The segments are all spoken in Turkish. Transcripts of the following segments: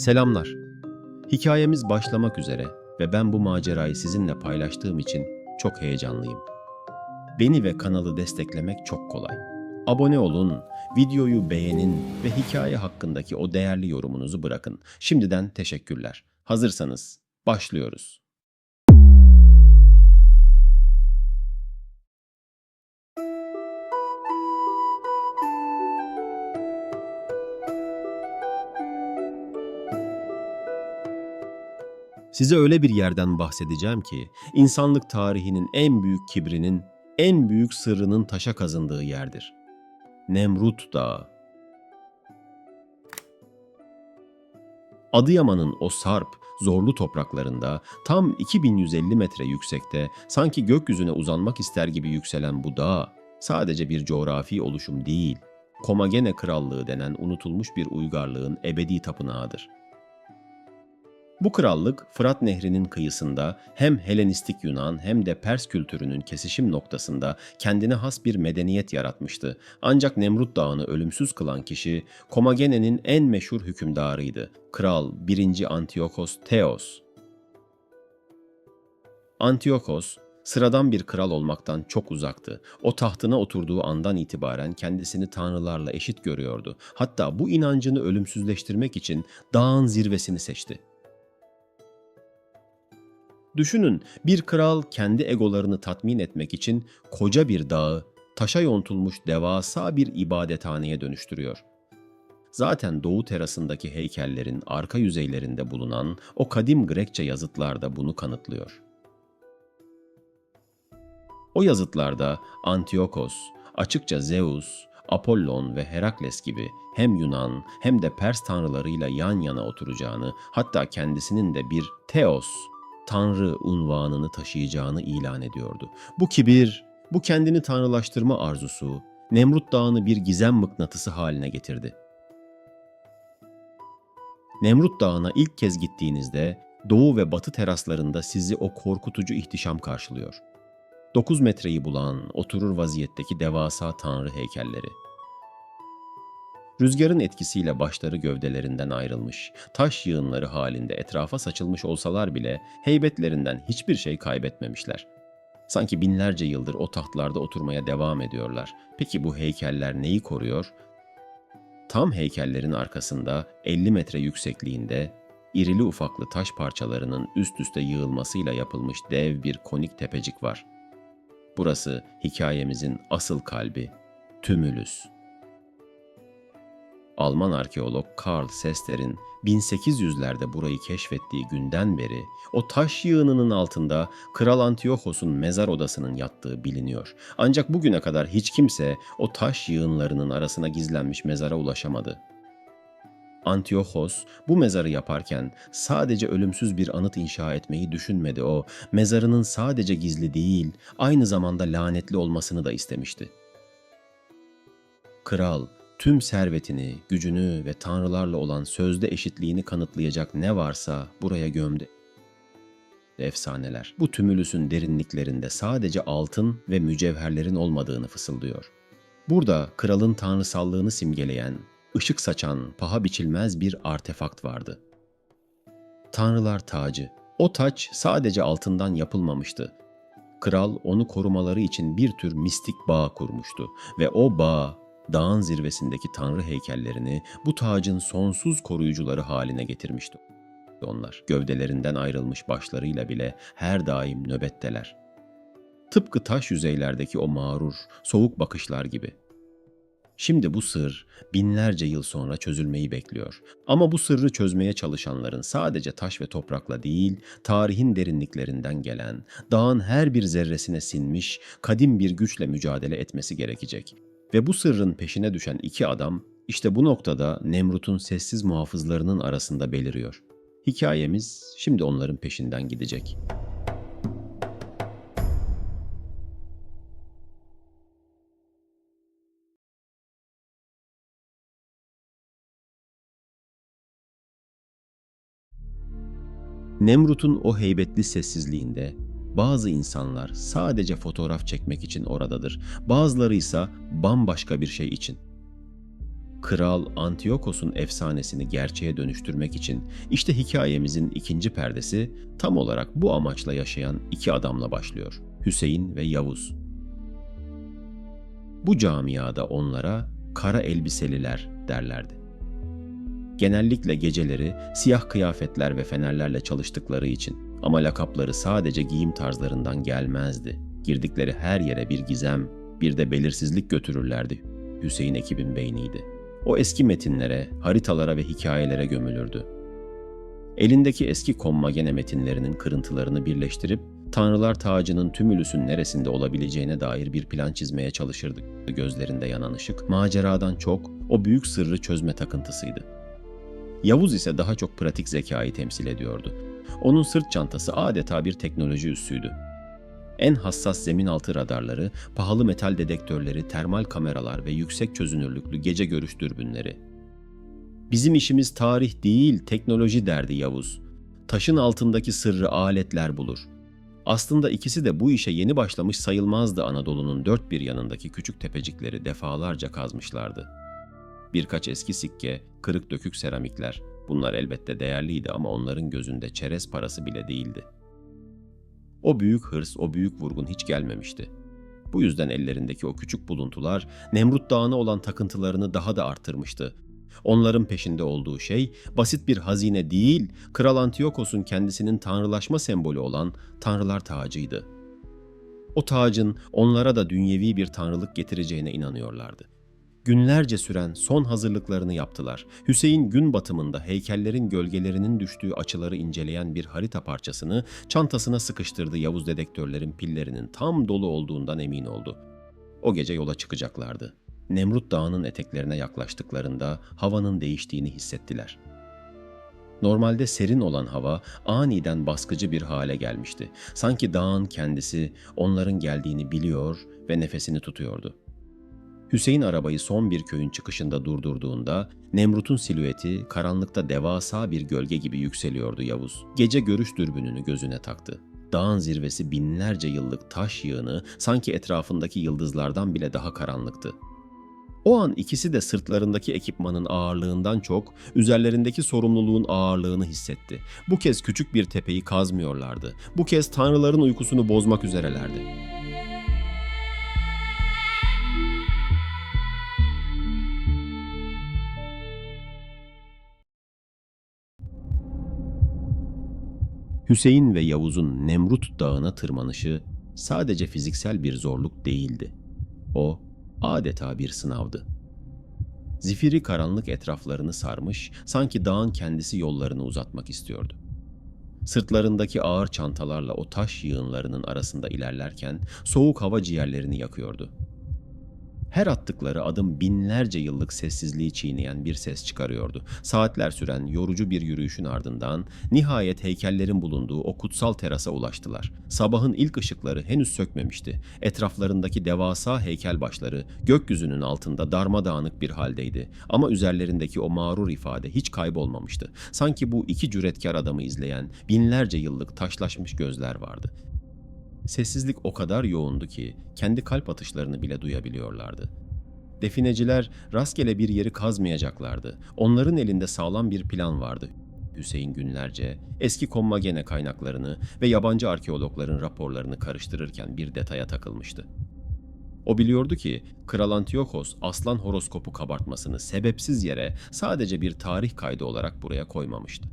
Selamlar. Hikayemiz başlamak üzere ve ben bu macerayı sizinle paylaştığım için çok heyecanlıyım. Beni ve kanalı desteklemek çok kolay. Abone olun, videoyu beğenin ve hikaye hakkındaki o değerli yorumunuzu bırakın. Şimdiden teşekkürler. Hazırsanız başlıyoruz. Size öyle bir yerden bahsedeceğim ki insanlık tarihinin en büyük kibrinin, en büyük sırrının taşa kazındığı yerdir. Nemrut Dağı. Adıyaman'ın o sarp, zorlu topraklarında tam 2150 metre yüksekte sanki gökyüzüne uzanmak ister gibi yükselen bu dağ sadece bir coğrafi oluşum değil, Komagene Krallığı denen unutulmuş bir uygarlığın ebedi tapınağıdır. Bu krallık Fırat Nehri'nin kıyısında hem Helenistik Yunan hem de Pers kültürünün kesişim noktasında kendine has bir medeniyet yaratmıştı. Ancak Nemrut Dağı'nı ölümsüz kılan kişi Komagene'nin en meşhur hükümdarıydı. Kral 1. Antiochos Theos. Antiochos sıradan bir kral olmaktan çok uzaktı. O tahtına oturduğu andan itibaren kendisini tanrılarla eşit görüyordu. Hatta bu inancını ölümsüzleştirmek için dağın zirvesini seçti. Düşünün bir kral kendi egolarını tatmin etmek için koca bir dağı taşa yontulmuş devasa bir ibadethaneye dönüştürüyor. Zaten doğu terasındaki heykellerin arka yüzeylerinde bulunan o kadim Grekçe yazıtlar da bunu kanıtlıyor. O yazıtlarda Antiochos, açıkça Zeus, Apollon ve Herakles gibi hem Yunan hem de Pers tanrılarıyla yan yana oturacağını, hatta kendisinin de bir Theos tanrı unvanını taşıyacağını ilan ediyordu. Bu kibir, bu kendini tanrılaştırma arzusu Nemrut Dağı'nı bir gizem mıknatısı haline getirdi. Nemrut Dağı'na ilk kez gittiğinizde doğu ve batı teraslarında sizi o korkutucu ihtişam karşılıyor. 9 metreyi bulan, oturur vaziyetteki devasa tanrı heykelleri. Rüzgarın etkisiyle başları gövdelerinden ayrılmış, taş yığınları halinde etrafa saçılmış olsalar bile heybetlerinden hiçbir şey kaybetmemişler. Sanki binlerce yıldır o tahtlarda oturmaya devam ediyorlar. Peki bu heykeller neyi koruyor? Tam heykellerin arkasında 50 metre yüksekliğinde irili ufaklı taş parçalarının üst üste yığılmasıyla yapılmış dev bir konik tepecik var. Burası hikayemizin asıl kalbi, Tümülüs. Alman arkeolog Karl Sester'in 1800'lerde burayı keşfettiği günden beri o taş yığınının altında Kral Antiochos'un mezar odasının yattığı biliniyor. Ancak bugüne kadar hiç kimse o taş yığınlarının arasına gizlenmiş mezara ulaşamadı. Antiochos bu mezarı yaparken sadece ölümsüz bir anıt inşa etmeyi düşünmedi o. Mezarının sadece gizli değil, aynı zamanda lanetli olmasını da istemişti. Kral tüm servetini, gücünü ve tanrılarla olan sözde eşitliğini kanıtlayacak ne varsa buraya gömdü. Efsaneler bu tümülüsün derinliklerinde sadece altın ve mücevherlerin olmadığını fısıldıyor. Burada kralın tanrısallığını simgeleyen, ışık saçan, paha biçilmez bir artefakt vardı. Tanrılar tacı. O taç sadece altından yapılmamıştı. Kral onu korumaları için bir tür mistik bağ kurmuştu ve o bağ dağın zirvesindeki tanrı heykellerini bu tacın sonsuz koruyucuları haline getirmişti. Onlar gövdelerinden ayrılmış başlarıyla bile her daim nöbetteler. Tıpkı taş yüzeylerdeki o mağrur, soğuk bakışlar gibi. Şimdi bu sır binlerce yıl sonra çözülmeyi bekliyor. Ama bu sırrı çözmeye çalışanların sadece taş ve toprakla değil, tarihin derinliklerinden gelen, dağın her bir zerresine sinmiş kadim bir güçle mücadele etmesi gerekecek. Ve bu sırrın peşine düşen iki adam işte bu noktada Nemrut'un sessiz muhafızlarının arasında beliriyor. Hikayemiz şimdi onların peşinden gidecek. Nemrut'un o heybetli sessizliğinde bazı insanlar sadece fotoğraf çekmek için oradadır. Bazıları ise bambaşka bir şey için. Kral Antiyokos'un efsanesini gerçeğe dönüştürmek için işte hikayemizin ikinci perdesi tam olarak bu amaçla yaşayan iki adamla başlıyor. Hüseyin ve Yavuz. Bu camiada onlara kara elbiseliler derlerdi. Genellikle geceleri siyah kıyafetler ve fenerlerle çalıştıkları için ama lakapları sadece giyim tarzlarından gelmezdi. Girdikleri her yere bir gizem, bir de belirsizlik götürürlerdi. Hüseyin ekibin beyniydi. O eski metinlere, haritalara ve hikayelere gömülürdü. Elindeki eski kommagene metinlerinin kırıntılarını birleştirip Tanrılar tacının tümülüsün neresinde olabileceğine dair bir plan çizmeye çalışırdı. Gözlerinde yanan ışık, maceradan çok o büyük sırrı çözme takıntısıydı. Yavuz ise daha çok pratik zekayı temsil ediyordu. Onun sırt çantası adeta bir teknoloji üssüydü. En hassas zemin altı radarları, pahalı metal dedektörleri, termal kameralar ve yüksek çözünürlüklü gece görüş dürbünleri. Bizim işimiz tarih değil, teknoloji derdi Yavuz. Taşın altındaki sırrı aletler bulur. Aslında ikisi de bu işe yeni başlamış sayılmazdı Anadolu'nun dört bir yanındaki küçük tepecikleri defalarca kazmışlardı. Birkaç eski sikke, kırık dökük seramikler, bunlar elbette değerliydi ama onların gözünde çerez parası bile değildi. O büyük hırs, o büyük vurgun hiç gelmemişti. Bu yüzden ellerindeki o küçük buluntular Nemrut Dağı'na olan takıntılarını daha da arttırmıştı. Onların peşinde olduğu şey basit bir hazine değil, Kral Antiyokos'un kendisinin tanrılaşma sembolü olan tanrılar tacıydı. O tacın onlara da dünyevi bir tanrılık getireceğine inanıyorlardı. Günlerce süren son hazırlıklarını yaptılar. Hüseyin gün batımında heykellerin gölgelerinin düştüğü açıları inceleyen bir harita parçasını çantasına sıkıştırdı Yavuz dedektörlerin pillerinin tam dolu olduğundan emin oldu. O gece yola çıkacaklardı. Nemrut Dağı'nın eteklerine yaklaştıklarında havanın değiştiğini hissettiler. Normalde serin olan hava aniden baskıcı bir hale gelmişti. Sanki dağın kendisi onların geldiğini biliyor ve nefesini tutuyordu. Hüseyin arabayı son bir köyün çıkışında durdurduğunda Nemrut'un silüeti karanlıkta devasa bir gölge gibi yükseliyordu Yavuz. Gece görüş dürbününü gözüne taktı. Dağın zirvesi binlerce yıllık taş yığını sanki etrafındaki yıldızlardan bile daha karanlıktı. O an ikisi de sırtlarındaki ekipmanın ağırlığından çok üzerlerindeki sorumluluğun ağırlığını hissetti. Bu kez küçük bir tepeyi kazmıyorlardı. Bu kez tanrıların uykusunu bozmak üzerelerdi. Hüseyin ve Yavuz'un Nemrut Dağı'na tırmanışı sadece fiziksel bir zorluk değildi. O adeta bir sınavdı. Zifiri karanlık etraflarını sarmış, sanki dağın kendisi yollarını uzatmak istiyordu. Sırtlarındaki ağır çantalarla o taş yığınlarının arasında ilerlerken soğuk hava ciğerlerini yakıyordu. Her attıkları adım binlerce yıllık sessizliği çiğneyen bir ses çıkarıyordu. Saatler süren yorucu bir yürüyüşün ardından nihayet heykellerin bulunduğu o kutsal terasa ulaştılar. Sabahın ilk ışıkları henüz sökmemişti. Etraflarındaki devasa heykel başları gökyüzünün altında darmadağınık bir haldeydi. Ama üzerlerindeki o mağrur ifade hiç kaybolmamıştı. Sanki bu iki cüretkar adamı izleyen binlerce yıllık taşlaşmış gözler vardı. Sessizlik o kadar yoğundu ki kendi kalp atışlarını bile duyabiliyorlardı. Defineciler rastgele bir yeri kazmayacaklardı. Onların elinde sağlam bir plan vardı. Hüseyin günlerce eski kommagene kaynaklarını ve yabancı arkeologların raporlarını karıştırırken bir detaya takılmıştı. O biliyordu ki Kral Antiyokos aslan horoskopu kabartmasını sebepsiz yere sadece bir tarih kaydı olarak buraya koymamıştı.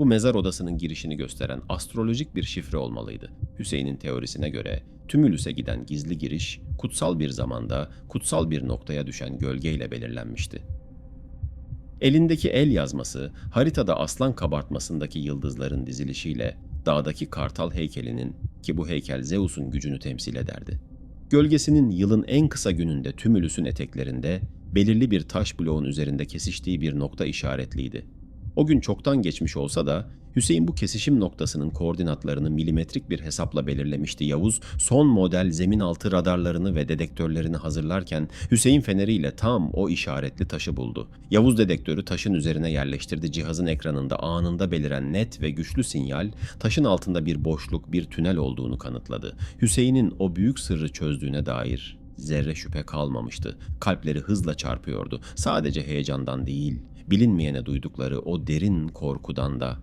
Bu mezar odasının girişini gösteren astrolojik bir şifre olmalıydı. Hüseyin'in teorisine göre Tümülüs'e giden gizli giriş kutsal bir zamanda kutsal bir noktaya düşen gölgeyle belirlenmişti. Elindeki el yazması haritada aslan kabartmasındaki yıldızların dizilişiyle dağdaki kartal heykelinin ki bu heykel Zeus'un gücünü temsil ederdi. Gölgesinin yılın en kısa gününde Tümülüs'ün eteklerinde belirli bir taş bloğun üzerinde kesiştiği bir nokta işaretliydi. O gün çoktan geçmiş olsa da Hüseyin bu kesişim noktasının koordinatlarını milimetrik bir hesapla belirlemişti. Yavuz son model zemin altı radarlarını ve dedektörlerini hazırlarken Hüseyin feneriyle tam o işaretli taşı buldu. Yavuz dedektörü taşın üzerine yerleştirdi. Cihazın ekranında anında beliren net ve güçlü sinyal taşın altında bir boşluk, bir tünel olduğunu kanıtladı. Hüseyin'in o büyük sırrı çözdüğüne dair Zerre şüphe kalmamıştı. Kalpleri hızla çarpıyordu. Sadece heyecandan değil, bilinmeyene duydukları o derin korkudan da.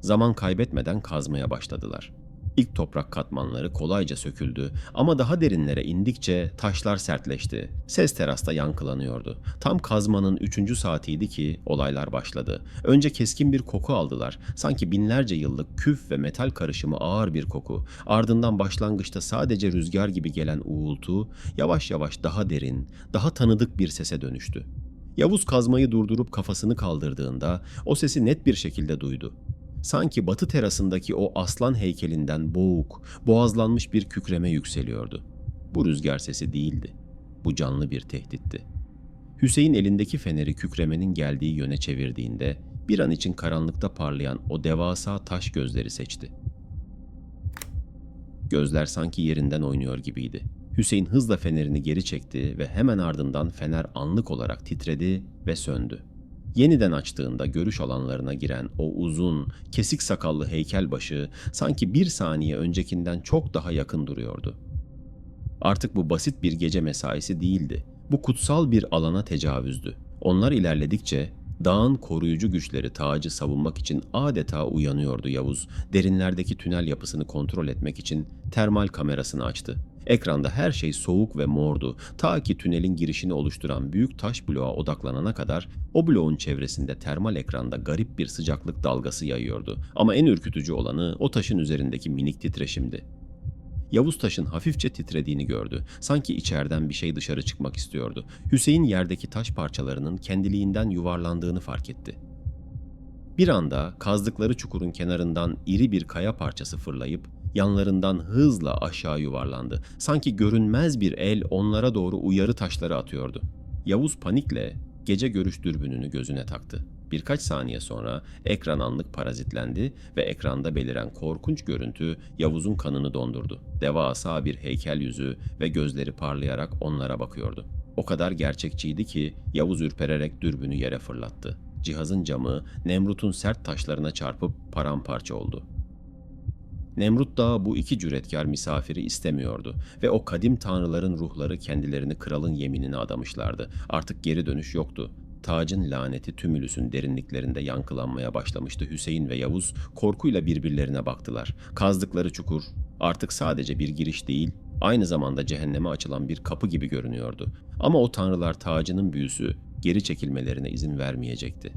Zaman kaybetmeden kazmaya başladılar. İlk toprak katmanları kolayca söküldü ama daha derinlere indikçe taşlar sertleşti. Ses terasta yankılanıyordu. Tam kazmanın üçüncü saatiydi ki olaylar başladı. Önce keskin bir koku aldılar. Sanki binlerce yıllık küf ve metal karışımı ağır bir koku. Ardından başlangıçta sadece rüzgar gibi gelen uğultu yavaş yavaş daha derin, daha tanıdık bir sese dönüştü. Yavuz kazmayı durdurup kafasını kaldırdığında o sesi net bir şekilde duydu. Sanki batı terasındaki o aslan heykelinden boğuk, boğazlanmış bir kükreme yükseliyordu. Bu rüzgar sesi değildi. Bu canlı bir tehditti. Hüseyin elindeki feneri kükremenin geldiği yöne çevirdiğinde bir an için karanlıkta parlayan o devasa taş gözleri seçti. Gözler sanki yerinden oynuyor gibiydi. Hüseyin hızla fenerini geri çekti ve hemen ardından fener anlık olarak titredi ve söndü. Yeniden açtığında görüş alanlarına giren o uzun, kesik sakallı heykel başı sanki bir saniye öncekinden çok daha yakın duruyordu. Artık bu basit bir gece mesaisi değildi. Bu kutsal bir alana tecavüzdü. Onlar ilerledikçe dağın koruyucu güçleri tacı savunmak için adeta uyanıyordu Yavuz. Derinlerdeki tünel yapısını kontrol etmek için termal kamerasını açtı. Ekranda her şey soğuk ve mordu. Ta ki tünelin girişini oluşturan büyük taş bloğa odaklanana kadar o bloğun çevresinde termal ekranda garip bir sıcaklık dalgası yayıyordu. Ama en ürkütücü olanı o taşın üzerindeki minik titreşimdi. Yavuz taşın hafifçe titrediğini gördü. Sanki içeriden bir şey dışarı çıkmak istiyordu. Hüseyin yerdeki taş parçalarının kendiliğinden yuvarlandığını fark etti. Bir anda kazdıkları çukurun kenarından iri bir kaya parçası fırlayıp yanlarından hızla aşağı yuvarlandı. Sanki görünmez bir el onlara doğru uyarı taşları atıyordu. Yavuz panikle gece görüş dürbününü gözüne taktı. Birkaç saniye sonra ekran anlık parazitlendi ve ekranda beliren korkunç görüntü Yavuz'un kanını dondurdu. Devasa bir heykel yüzü ve gözleri parlayarak onlara bakıyordu. O kadar gerçekçiydi ki Yavuz ürpererek dürbünü yere fırlattı. Cihazın camı Nemrut'un sert taşlarına çarpıp paramparça oldu. Nemrut da bu iki cüretkar misafiri istemiyordu ve o kadim tanrıların ruhları kendilerini kralın yeminine adamışlardı. Artık geri dönüş yoktu. Tacın laneti tümülüsün derinliklerinde yankılanmaya başlamıştı. Hüseyin ve Yavuz korkuyla birbirlerine baktılar. Kazdıkları çukur artık sadece bir giriş değil, aynı zamanda cehenneme açılan bir kapı gibi görünüyordu. Ama o tanrılar tacının büyüsü geri çekilmelerine izin vermeyecekti.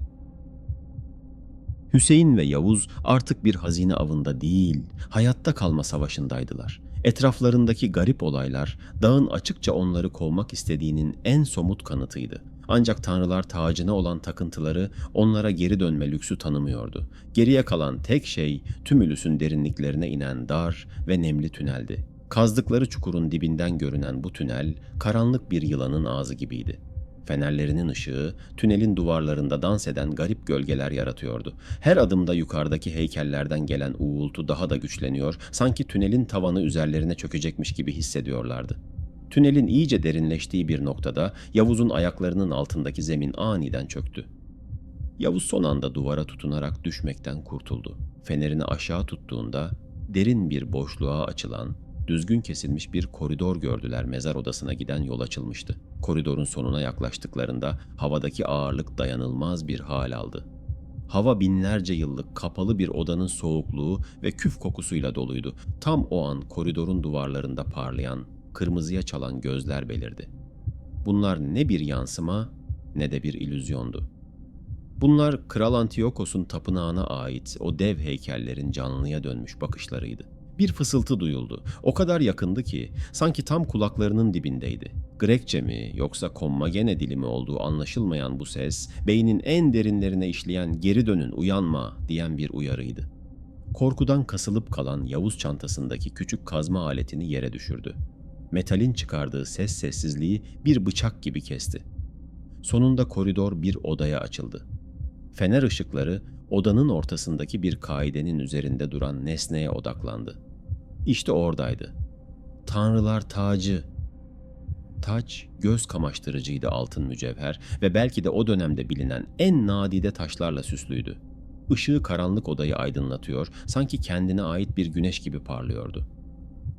Hüseyin ve Yavuz artık bir hazine avında değil, hayatta kalma savaşındaydılar. Etraflarındaki garip olaylar dağın açıkça onları kovmak istediğinin en somut kanıtıydı. Ancak tanrılar tacına olan takıntıları onlara geri dönme lüksü tanımıyordu. Geriye kalan tek şey tümülüsün derinliklerine inen dar ve nemli tüneldi. Kazdıkları çukurun dibinden görünen bu tünel karanlık bir yılanın ağzı gibiydi. Fenerlerinin ışığı tünelin duvarlarında dans eden garip gölgeler yaratıyordu. Her adımda yukarıdaki heykellerden gelen uğultu daha da güçleniyor, sanki tünelin tavanı üzerlerine çökecekmiş gibi hissediyorlardı. Tünelin iyice derinleştiği bir noktada Yavuz'un ayaklarının altındaki zemin aniden çöktü. Yavuz son anda duvara tutunarak düşmekten kurtuldu. Fenerini aşağı tuttuğunda derin bir boşluğa açılan, düzgün kesilmiş bir koridor gördüler mezar odasına giden yol açılmıştı. Koridorun sonuna yaklaştıklarında havadaki ağırlık dayanılmaz bir hal aldı. Hava binlerce yıllık kapalı bir odanın soğukluğu ve küf kokusuyla doluydu. Tam o an koridorun duvarlarında parlayan, kırmızıya çalan gözler belirdi. Bunlar ne bir yansıma ne de bir illüzyondu. Bunlar Kral Antiyokos'un tapınağına ait o dev heykellerin canlıya dönmüş bakışlarıydı. Bir fısıltı duyuldu. O kadar yakındı ki sanki tam kulaklarının dibindeydi. Grekçe mi yoksa Kommagene dili mi olduğu anlaşılmayan bu ses, beynin en derinlerine işleyen geri dönün uyanma diyen bir uyarıydı. Korkudan kasılıp kalan Yavuz çantasındaki küçük kazma aletini yere düşürdü. Metalin çıkardığı ses sessizliği bir bıçak gibi kesti. Sonunda koridor bir odaya açıldı. Fener ışıkları odanın ortasındaki bir kaidenin üzerinde duran nesneye odaklandı. İşte oradaydı. Tanrılar tacı. Taç göz kamaştırıcıydı altın mücevher ve belki de o dönemde bilinen en nadide taşlarla süslüydü. Işığı karanlık odayı aydınlatıyor, sanki kendine ait bir güneş gibi parlıyordu.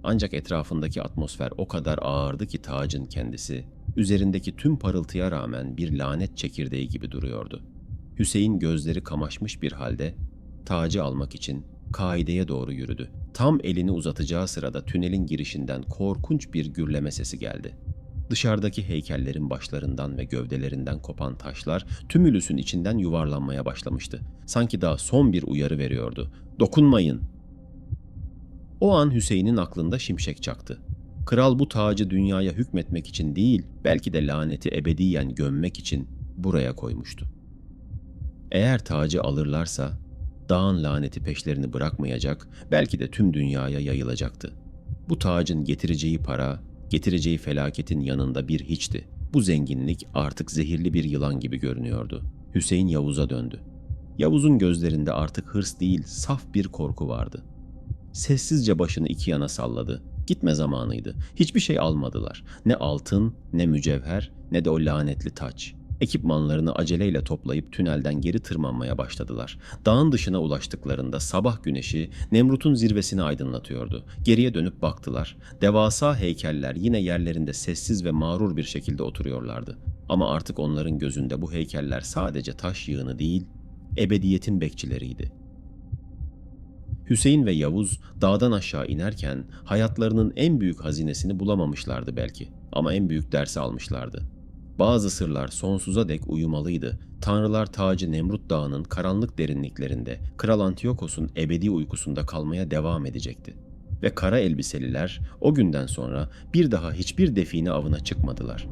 Ancak etrafındaki atmosfer o kadar ağırdı ki tacın kendisi, üzerindeki tüm parıltıya rağmen bir lanet çekirdeği gibi duruyordu. Hüseyin gözleri kamaşmış bir halde tacı almak için kaideye doğru yürüdü. Tam elini uzatacağı sırada tünelin girişinden korkunç bir gürleme sesi geldi. Dışarıdaki heykellerin başlarından ve gövdelerinden kopan taşlar tümülüsün içinden yuvarlanmaya başlamıştı. Sanki daha son bir uyarı veriyordu. Dokunmayın. O an Hüseyin'in aklında şimşek çaktı. Kral bu tacı dünyaya hükmetmek için değil, belki de laneti ebediyen gömmek için buraya koymuştu. Eğer tacı alırlarsa dağın laneti peşlerini bırakmayacak, belki de tüm dünyaya yayılacaktı. Bu tacın getireceği para, getireceği felaketin yanında bir hiçti. Bu zenginlik artık zehirli bir yılan gibi görünüyordu. Hüseyin Yavuz'a döndü. Yavuz'un gözlerinde artık hırs değil, saf bir korku vardı. Sessizce başını iki yana salladı. Gitme zamanıydı. Hiçbir şey almadılar. Ne altın, ne mücevher, ne de o lanetli taç. Ekipmanlarını aceleyle toplayıp tünelden geri tırmanmaya başladılar. Dağın dışına ulaştıklarında sabah güneşi Nemrut'un zirvesini aydınlatıyordu. Geriye dönüp baktılar. Devasa heykeller yine yerlerinde sessiz ve mağrur bir şekilde oturuyorlardı. Ama artık onların gözünde bu heykeller sadece taş yığını değil, ebediyetin bekçileriydi. Hüseyin ve Yavuz dağdan aşağı inerken hayatlarının en büyük hazinesini bulamamışlardı belki ama en büyük dersi almışlardı. Bazı sırlar sonsuza dek uyumalıydı. Tanrılar tacı Nemrut Dağı'nın karanlık derinliklerinde Kral Antiyokos'un ebedi uykusunda kalmaya devam edecekti. Ve kara elbiseliler o günden sonra bir daha hiçbir define avına çıkmadılar.